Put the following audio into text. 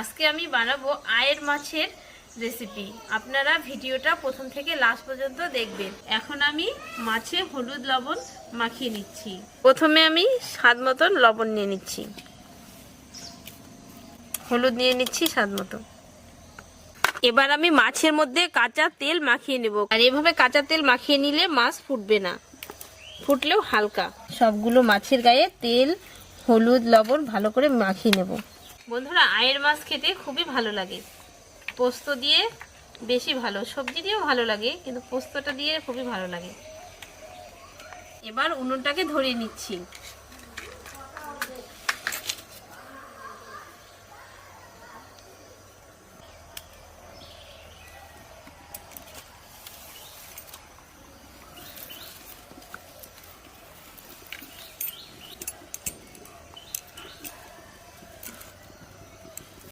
আজকে আমি বানাবো আয়ের মাছের রেসিপি আপনারা ভিডিওটা প্রথম থেকে লাস্ট পর্যন্ত দেখবেন। এখন আমি মাছে হলুদ লবণ মাখিয়ে নিচ্ছি। প্রথমে আমি স্বাদ মতন লবণ নিয়ে নিচ্ছি। হলুদ নিয়ে নিচ্ছি স্বাদ মতো এবার আমি মাছের মধ্যে কাঁচা তেল মাখিয়ে নেব। আর এভাবে কাঁচা তেল মাখিয়ে নিলে মাছ ফুটবে না। ফুটলেও হালকা। সবগুলো মাছের গায়ে তেল, হলুদ, লবণ ভালো করে মাখিয়ে নেব। বন্ধুরা, আয়ের মাছ খেতে খুবই ভালো লাগে। পোস্ত দিয়ে বেশি ভালো, সবজি দিয়েও ভালো লাগে, কিন্তু পোস্তটা দিয়ে খুবই ভালো লাগে। এবার উনুনটাকে ধরিয়ে নিচ্ছি।